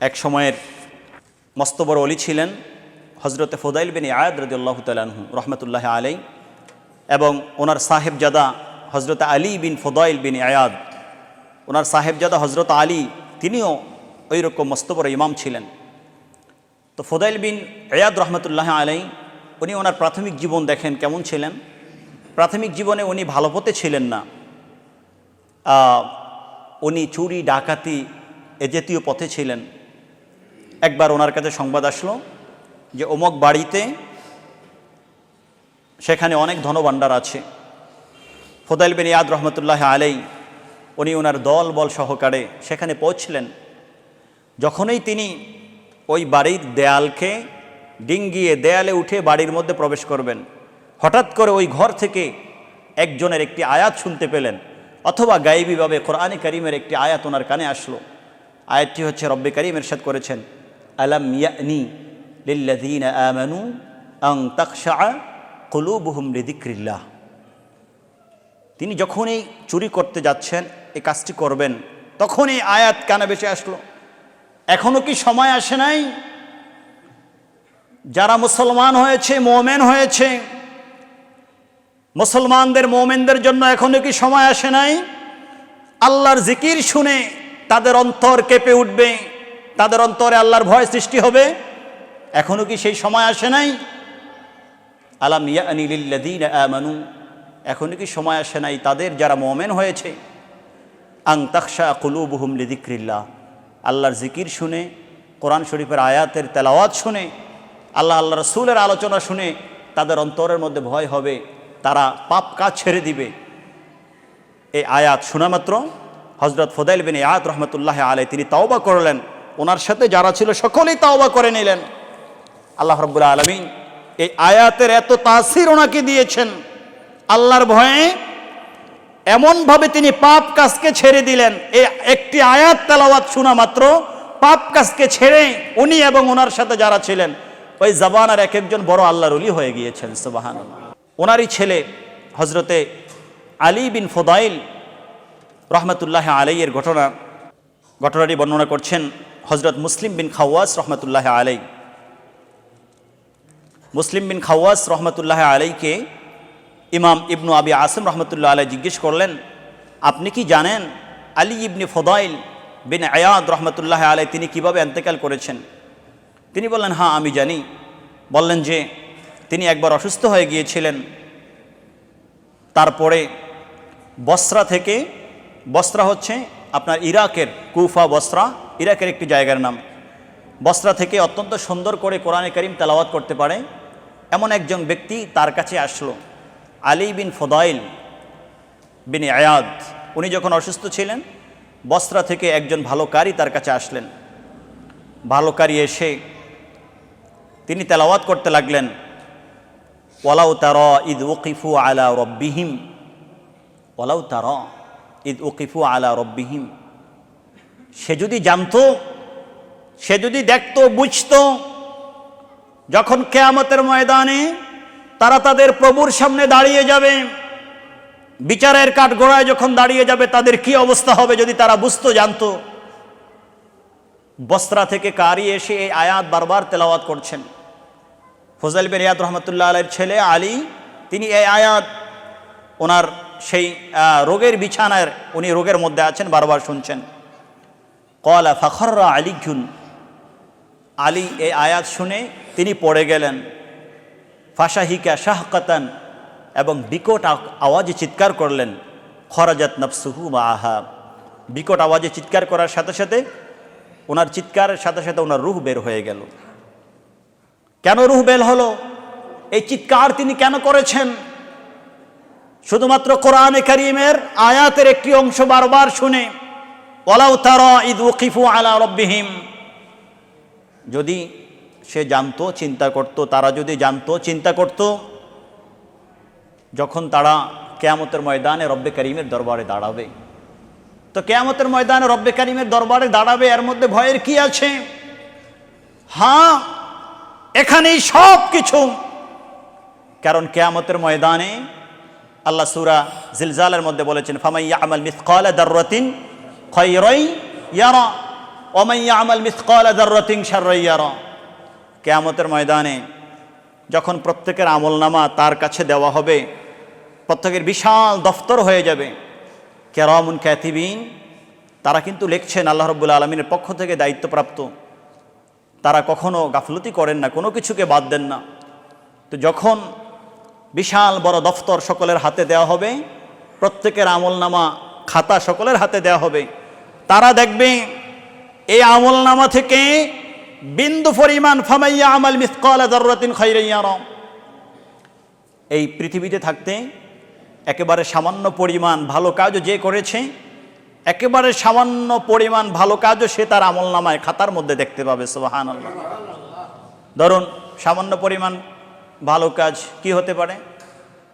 এক সময়ের মস্ত বড় অলি ছিলেন হজরতে ফোদাইল বিন আয়াদ রদিউল্লাহ তালাহু রহমতুল্লাহ আলাই এবং ওনার সাহেবজাদা হজরত আলী বিন ফোদাইল বিন আয়াদ ওনার সাহেবজাদা হজরত আলী, তিনিও ওই রকম মস্ত বড় ইমাম ছিলেন। তো ফোদাইল বিন আয়াদ রহমতুল্লাহ আলাই উনি ওনার প্রাথমিক জীবন দেখেন কেমন ছিলেন? প্রাথমিক জীবনে উনি ভালো পথে ছিলেন না। উনি চুরি, ডাকাতি এ জাতীয় পথে ছিলেন। একবার ওনার কাছে সংবাদ আসলো যে অমুক বাড়িতে সেখানে অনেক ধনভাণ্ডার আছে। ফোদাইল বিন ইয়াদ রহমতুল্লাহ আলাই, উনি ওনার দল বল সহকারে সেখানে পৌঁছলেন। যখনই তিনি ওই বাড়ির দেয়ালকে ডিঙ্গিয়ে দেয়ালে উঠে বাড়ির মধ্যে প্রবেশ করবেন, হঠাৎ করে ওই ঘর থেকে একজনের একটি আয়াত শুনতে পেলেন, অথবা গায়েবীভাবে কোরআনে করিমের একটি আয়াত ওনার কানে আসলো। আয়াতটি হচ্ছে রব্বে করিম এরশাদ করেছেন। আলাম ইয়ানি লিল্লাযীন আমানু আং তাকশা কুলুবুহুম লিযিকরিল্লাহ। তিনি যখনই চুরি করতে যাচ্ছেন এই কাজটি করবেন, তখনই আয়াত কানে বেশি আসলো। এখনও কি সময় আসে নাই? যারা মুসলমান হয়েছে, মোমেন হয়েছে, মুসলমানদের, মোমেনদের জন্য এখনও কি সময় আসে নাই? আল্লাহর জিকির শুনে তাদের অন্তর কেঁপে উঠবে। তাদের অন্তরে আল্লাহর ভয় সৃষ্টি হবে। এখনও কি সেই সময় আসে নাই? আলাম ইয়ানি লিল্লাযীন আমানু, এখনও কি সময় আসে নাই তাদের যারা মোমেন হয়েছে? আং তাকশা কুলুবুহুম লিযিকরিল্লাহ। আল্লাহর জিকির শুনে, কোরআন শরীফের আয়াতের তেলাওয়াত শুনে, আল্লাহ আল্লাহ রসুলের আলোচনা শুনে তাদের অন্তরের মধ্যে ভয় হবে, তারা পাপ কাজ ছেড়ে দিবে। এই আয়াত শোনা মাত্র হজরত ফদাইল বিন আয়াত রহমতুল্লাহ আলাই তিনি তাওবা করলেন। ওনার সাথে যারা ছিল সকলেই তাওবা করে নিলেন। আল্লাহ রব্বুল্লাহ আলমিন এই আয়াতের এত তাসির ওনাকে দিয়েছেন। আল্লাহর ভয়ে এমনভাবে তিনি পাপ কাজকে ছেড়ে দিলেন। এই একটি আয়াত তেলাওয়াত শোনা মাত্র, পাপ কাজকে ছেড়ে উনি এবং ওনার সাথে যারা ছিলেন, ওই জাবানার এক একজন বড় আল্লাহর উলি হয়ে গিয়েছেন সুবাহান ওনারই ছেলে হজরতে আলী বিন ফোদাইল রহমতুল্লাহ আলাইয়ের ঘটনা ঘটনাটি বর্ণনা করছেন হজরত মুসলিম বিন খাওয়াস রহমতুল্লাহ আলাই মুসলিম বিন খাওয়াস রহমতুল্লাহ আলাইকে ইমাম ইবনু আবি আসম রহমতুল্লাহ আলাই জিজ্ঞেস করলেন, আপনি কি জানেন আলী ইবনি ফদাইল বিন আয়াদ রহমতুল্লাহ আলাই তিনি কীভাবে এন্তেকাল করেছেন? তিনি বললেন হ্যাঁ আমি জানি। বললেন যে, তিনি একবার অসুস্থ হয়ে গিয়েছিলেন। তারপরে বস্রা থেকে, বস্রা হচ্ছে আপনার ইরাকের কুফা বস্রা, ইরাকের একটি জায়গার নাম। বস্রা থেকে অত্যন্ত সুন্দর করে কোরআনে করিম তেলাওয়াত করতে পারে। এমন একজন ব্যক্তি তার কাছে আসলো, আলী বিন ফদাইল বিন আয়াদ। উনি যখন অসুস্থ ছিলেন, বস্রা থেকে একজন ভালো কারি তার কাছে আসলেন। ভালো কারি এসে তিনি তেলাওয়াত করতে লাগলেন, ওয়ালাউ তার ঈদ ওকিফু আলা রব্বিহিম, ওয়ালাউ তার ঈদ ওকিফু আলা রব্বিহিম। সে যদি জানতো, সে যদি দেখতো, বুঝতো, যখন কেয়ামতের ময়দানে তারা তাদের প্রভুর সামনে দাঁড়িয়ে যাবে, বিচারের কাঠ গোড়ায় যখন দাঁড়িয়ে যাবে, তাদের কি অবস্থা হবে যদি তারা বুঝতো, জানতো? বস্ত্রা থেকে কারি এসে এই আয়াত বারবার তেলাওয়াত করছেন। ফজল বিন রিয়াদ রহমতুল্লাহ আলের ছেলে আলী, তিনি এই আয়াত ওনার সেই রোগের বিছানার উনি রোগের মধ্যে আছেন, বারবার শুনছেন। কলা ফখররা আলী ঘুন আলী এই আয়াত শুনে তিনি পড়ে গেলেন। ফাশাহিকা শাহকাতান এবং বিকট আওয়াজে চিৎকার করলেন, খরাজাত নফসুহু বা আহা বিকট আওয়াজে চিৎকার করার সাথে সাথে ওনার চিৎকারের সাথে সাথে ওনার রুহ বের হয়ে গেল। কেন রুহ বের হলো? এই চিৎকার তিনি কেন করেছেন? শুধুমাত্র কোরআনে করিমের আয়াতের একটি অংশ বারবার শুনে ওলাউ তারা ঈদ ওকিফু আলা রব্বিহিম। যদি সে জানতো, চিন্তা করত, তারা যদি জানতো, চিন্তা করত, যখন তারা কেয়ামতের ময়দানে রব্বে করিমের দরবারে দাঁড়াবে। তো কেয়ামতের ময়দানে রব্বে করিমের দরবারে দাঁড়াবে, এর মধ্যে ভয়ের কি আছে? হ্যাঁ এখানেই সব কিছু কারণ কেয়ামতের ময়দানে আল্লাহ সুরা জিলজালের মধ্যে বলেছেন ফামাইয়া আমাল মিসকালা দাররাতিন খয়রাই ইয়ারা ওমাইয়া আমাল মিসকাল জাররাতিন শাররাইয়ারা কেয়ামতের ময়দানে যখন প্রত্যেকের আমলনামা তার কাছে দেওয়া হবে, প্রত্যেকের বিশাল দফতর হয়ে যাবে। কেরামুন ক্যাথিবিন তারা কিন্তু লিখছেন, আল্লাহ রব্বুল আলমিনের পক্ষ থেকে দায়িত্বপ্রাপ্ত। তারা কখনো গাফলতি করেন না, কোনো কিছুকে বাদ দেন না। তো যখন বিশাল বড় দফতর সকলের হাতে দেওয়া হবে, প্রত্যেকের আমলনামা খাতা সকলের হাতে দেওয়া হবে। তারা দেখবে, এই আমলনামা থেকে বিন্দু পরিমাণ ফামাইয়া আমাল মিসকাল জরুরাতিন খাইরাইয়ারম এই পৃথিবীতে থাকতে একেবারে সামান্য পরিমাণ ভালো কাজও যে করেছে, একেবারে সামান্য পরিমাণ ভালো কাজও সে তার আমল নামায় খাতার মধ্যে দেখতে পাবে সোহান ধরুন, সামান্য পরিমাণ ভালো কাজ কি হতে পারে?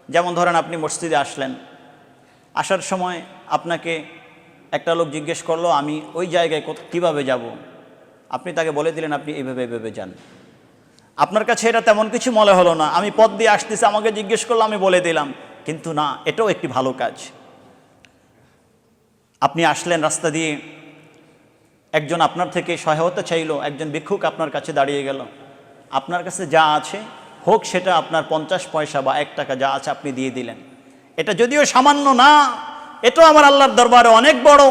যেমন ধরেন আপনি মসজিদে আসলেন, আসার সময় আপনাকে একটা লোক জিজ্ঞেস করল, আমি ওই জায়গায় কীভাবে যাব? আপনি তাকে বলে দিলেন, আপনি এইভাবে এইভাবে যান। আপনার কাছে এটা তেমন কিছু মনে হলো না। আমি পথ দিয়ে আসতেছি, আমাকে জিজ্ঞেস করল, আমি বলে দিলাম। কিন্তু না, এটাও একটি ভালো কাজ। আপনি আসলেন, রাস্তা দিয়ে একজন আপনার থেকে সহায়তা চাইলো, একজন ভিক্ষুক আপনার কাছে দাঁড়িয়ে গেল। আপনার কাছে যা আছে হোক সেটা আপনার পঞ্চাশ পয়সা বা এক টাকা যা আছে আপনি দিয়ে দিলেন। এটা যদিও সামান্য না, এটাও আমার আল্লাহর দরবারে অনেক বড়।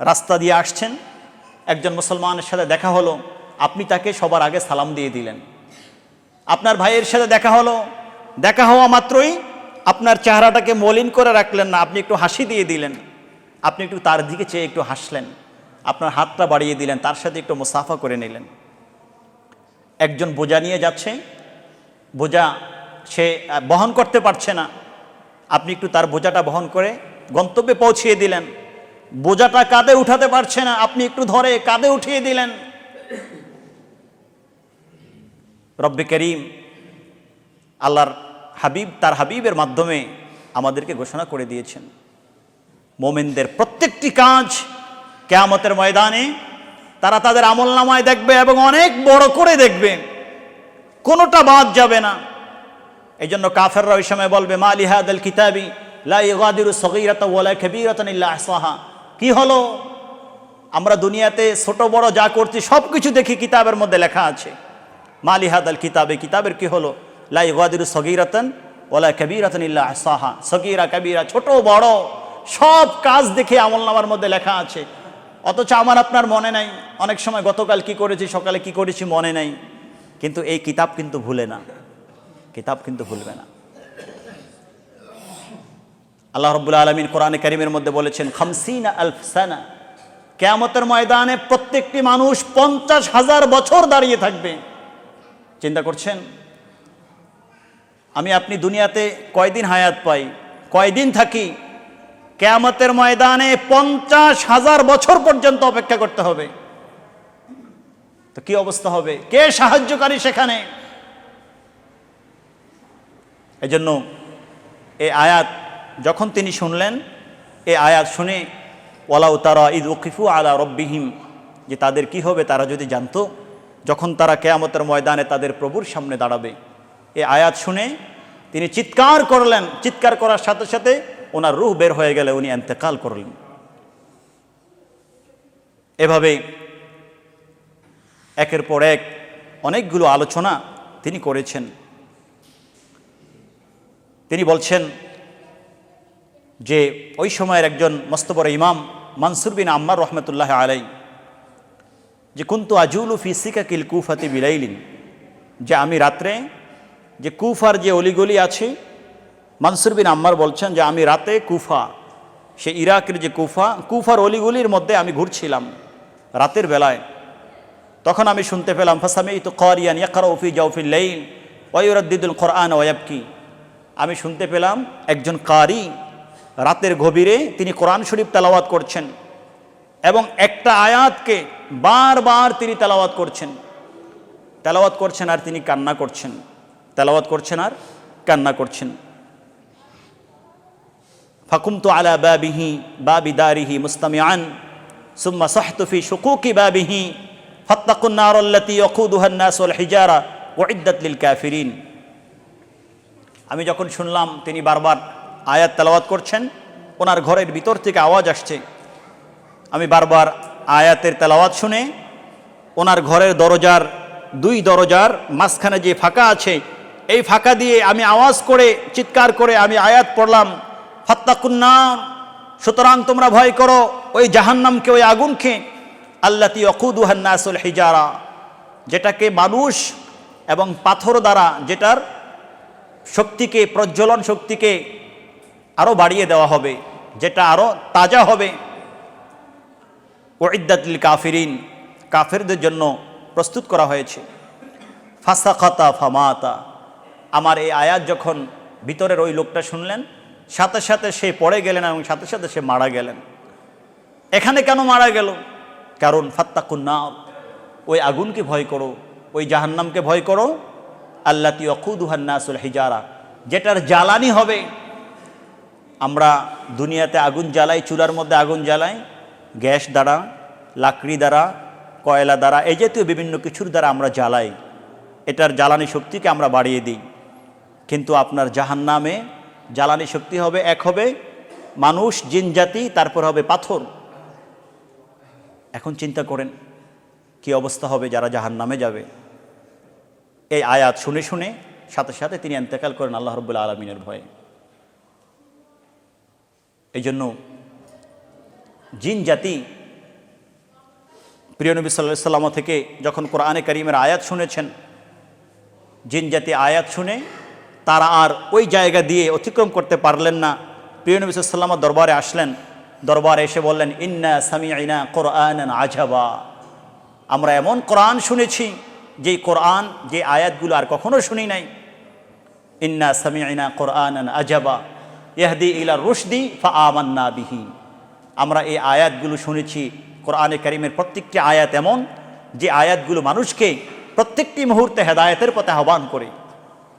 রাস্তা দিয়ে আসছেন, একজন মুসলমানের সাথে দেখা হলো, আপনি তাকে সবার আগে সালাম দিয়ে দিলেন। আপনার ভাইয়ের সাথে দেখা হলো, দেখা হওয়া মাত্রই আপনার চেহারাটাকে মলিন করে রাখলেন না, আপনি একটু হাসি দিয়ে দিলেন। আপনি একটু তার দিকে চেয়ে একটু হাসলেন, আপনার হাতটা বাড়িয়ে দিলেন, তার সাথে একটু মুসাফা করে নিলেন। একজন বোঝা নিয়ে যাচ্ছে। বোঝা সে বহন করতে পারছে না। আপনি একটু তার বোঝাটা বহন করে গন্তব্যে পৌঁছিয়ে দিলেন। বোঝাটা কাঁধে উঠাতে পারছে না। আপনি একটু ধরে কাঁধে উঠিয়ে দিলেন। রব্বে করিম, আল্লাহর হাবিব, তার হাবিবের মাধ্যমে আমাদেরকে ঘোষণা করে দিয়েছেন। মোমেনদের প্রত্যেকটি কাজ কেয়ামতের ময়দানে তারা তাদের আমল নামায় দেখবে এবং অনেক বড় করে দেখবে। কোনোটা বাদ যাবে না। এই জন্য কাফেররা ওই সময় বলবে, মা লিহাদ কিতাবি কি হলো? আমরা দুনিয়াতে ছোট, বড় যা করছি সব কিছু দেখি কিতাবের মধ্যে লেখা আছে। মা লিহাদ আল কিতাবে, কিতাবের কি হলো? লা ইগাদিরু সগীরাতান ওয়ালা কাবীরাতান ইল্লা আহসাহা। সগীরা, কাবীরা, ছোট, বড়, সব কাজ দেখে আমলনামার মধ্যে লেখা আছে। অথচ আমার আপনার মনে নাই। অনেক সময় গতকাল কি করেছি, সকালে কি করেছি মনে নাই। কিন্তু এই কিতাব কিন্তু ভুলে না। কিতাব কিন্তু ভুলবে না। আল্লাহ রব্বুল আলমিন কোরআনে করিমের মধ্যে বলেছেন, খামসিন আলফসানা কেয়ামতের ময়দানে প্রত্যেকটি মানুষ পঞ্চাশ হাজার বছর দাঁড়িয়ে থাকবে। চিন্তা করছেন? আমি আপনি দুনিয়াতে কয়দিন হায়াত পাই, কয়দিন থাকি কেয়ামতের ময়দানে পঞ্চাশ হাজার বছর পর্যন্ত অপেক্ষা করতে হবে। তো কি অবস্থা হবে? কে সাহায্যকারী সেখানে? এজন্য এই আয়াত যখন তিনি শুনলেন এই আয়াত শুনে, ওয়ালাউ তারা ঈদ উকিফু আলা রব্বিহিম, যে তাদের কি হবে তারা যদি জানতো, যখন তারা কেয়ামতের ময়দানে তাদের প্রভুর সামনে দাঁড়াবে। এই আয়াত শুনে তিনি চিৎকার করলেন। চিৎকার করার সাথে সাথে ওনার রুহ বের হয়ে গেলে উনি এন্তেকাল করলেন। এভাবে একের পর এক অনেকগুলো আলোচনা তিনি করেছেন। তিনি বলছেন যে, ওই সময়ের একজন মস্তবর ইমাম মানসুর বিন আম্মার রহমতুল্লাহ আলাই যে, কুন্তু আজুলু ফি সিকাকিল কুফাতি বিলাইলিন যে, আমি রাত্রে যে কুফার যে অলিগলি আছে মানসুর বিন আম্মার বলছেন যে, আমি রাতে কুফা, সে ইরাকের যে কুফা, কুফার অলিগুলির মধ্যে আমি ঘুরছিলাম রাতের বেলায়। তখন আমি শুনতে পেলাম ফাসামি তো করিয়ান ইয়াকারফি জাউফিল লাইল ওয়ুরদ্দিদুল কোরআন ওয়াবকি আমি শুনতে পেলাম, একজন কারি রাতের গভীরে তিনি কোরআন শরীফ তেলাওয়াত করছেন এবং একটা আয়াতকে বারবার তিনি তেলাওয়াত করছেন। তেলাওয়াত করছেন আর তিনি কান্না করছেন। তেলাওয়াত করছেন আর কান্না করছেন। ফাকুমতু আলা বাবিহি বাবি দারিহি মুস্তামিআন সুম্মা সাহতু ফি শুকুকি বাবিহি ফাত্তাকুন নার আল্লাতী ইয়াকুদুহা আন-নাস ওয়াল হিজারা উইদ্দাত লিল কাফিরিন আমি যখন শুনলাম তিনি বারবার আয়াত তেলাওয়াত করছেন, ওনার ঘরের ভিতর থেকে আওয়াজ আসছে। আমি বারবার আয়াতের তেলাওয়াত শুনে ওনার ঘরের দরজার দুই দরজার মাঝখানে যে ফাঁকা আছে, এই ফাঁকা দিয়ে আমি আওয়াজ করে, চিৎকার করে আমি আয়াত পড়লাম। ফাত্তাকুন্না সুতরাং তোমরা ভয় করো, ওই জাহান্নামকে, ওই আগুনকে। আল্লাতি অকুদুহান্নাসুল হিজারা। যেটাকে মানুষ এবং পাথর দ্বারা যেটার শক্তিকে, প্রজ্বলন শক্তিকে আরও বাড়িয়ে দেওয়া হবে, যেটা আরও তাজা হবে। ওইদাতিল কাফিরিন, কাফেরদের জন্য প্রস্তুত করা হয়েছে। ফাসা ফাসাখাতা ফামাতা। আমার এই আয়াত যখন ভিতরের ওই লোকটা শুনলেন সাথে সাথে সে পড়ে গেলেন এবং সাথে সাথে সে মারা গেলেন। এখানে কেন মারা গেল? কারণ ফাত্তাকুন্না ওই আগুনকে ভয় করো, ওই জাহান্নামকে ভয় করো। আল্লাহ তিয়কুদুহান্নাসুল হিজারা, যেটার জ্বালানি হবে। আমরা দুনিয়াতে আগুন জ্বালাই, চুলার মধ্যে আগুন জ্বালাই, গ্যাস দ্বারা, লাকড়ি দ্বারা, কয়লা দ্বারা, এই জাতীয় বিভিন্ন কিছুর দ্বারা আমরা জ্বালাই। এটার জ্বালানি শক্তিকে আমরা বাড়িয়ে দিই। কিন্তু আপনার জাহান্নামে জ্বালানি শক্তি হবে এক হবে মানুষ, জিন, জাতি, তারপর হবে পাথর। এখন চিন্তা করেন, কি অবস্থা হবে যারা জাহান নামে যাবে? এই আয়াত শুনে শুনে সাথে সাথে তিনি এন্তেকাল করেন আল্লাহ রবুল্লা আলমিনের ভয়ে। এই জন্য জিন, জাতি, প্রিয় নবী সাল্লাহ সাল্লাম থেকে যখন কোরআনে করিমের আয়াত শুনেছেন, জিন, জাতি আয়াত শুনে তারা আর ওই জায়গা দিয়ে অতিক্রম করতে পারলেন না। প্রিয় নবী সাল্লাম দরবারে আসলেন। দরবারে এসে বললেন, ইন্না সামি আইনা কোরআন আজাবা। আমরা এমন কোরআন শুনেছি, যেই কোরআন, যে আয়াতগুলো আর কখনো শুনি নাই। ইন্না সামি আইনা কোরআন আজাবা ইহদি ইলা রুশদি ফা আমান্না বিহি। আমরা এই আয়াতগুলো শুনেছি, কোরআনে করিমের প্রত্যেকটি আয়াত এমন, যে আয়াতগুলো মানুষকে প্রত্যেকটি মুহূর্তে হেদায়তের পথে আহ্বান করে।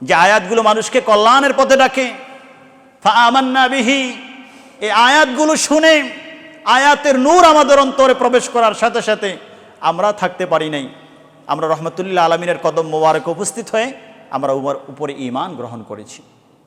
যে আয়াতগুলো মানুষকে কল্যাণের পথে ডাকে। বিহি, এই আয়াতগুলো শুনে আয়াতের নূর আমাদের অন্তরে প্রবেশ করার সাথে সাথে আমরা থাকতে পারি নাই। আমরা রহমতুল্লাহ আলমিনের কদম মোবারক উপস্থিত হয়ে আমরা উপরে ইমান গ্রহণ করেছি।